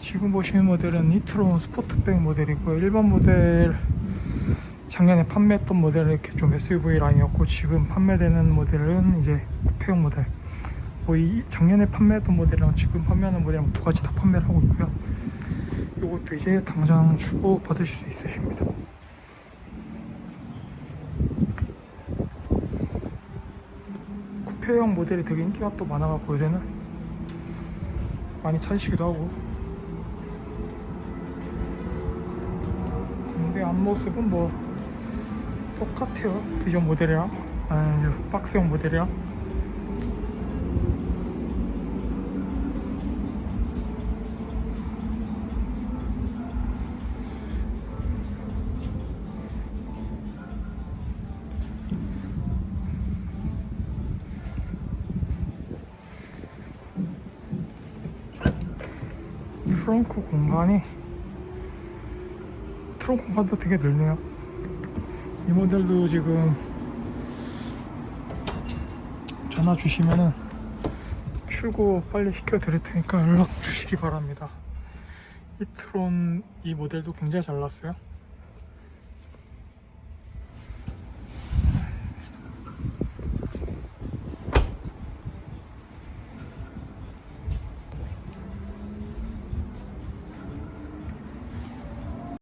지금 보시는 모델은 니트론 스포트백 모델이고요. 일반 모델 작년에 판매했던 모델은 이렇게 좀 SUV 라인이었고 지금 판매되는 모델은 이제 쿠페용 모델. 뭐 이 작년에 판매했던 모델이랑 지금 판매하는 모델이랑 두 가지 다 판매를 하고 있고요. 이것도 이제 당장 주고 받으실 수 있으십니다. 쿠페형 모델이 되게 인기가 또 많아갖고 요새는 많이 찾으시기도 하고 앞모습은 뭐 똑같아요. 기존 모델이랑 아니 박스형 모델이랑 트렁크 공간이 공간도 되게 넓네요. 이 모델도 지금 전화 주시면은 출고 빨리 시켜 드릴 테니까 연락 주시기 바랍니다. 이 트론 이 모델도 굉장히 잘 나왔어요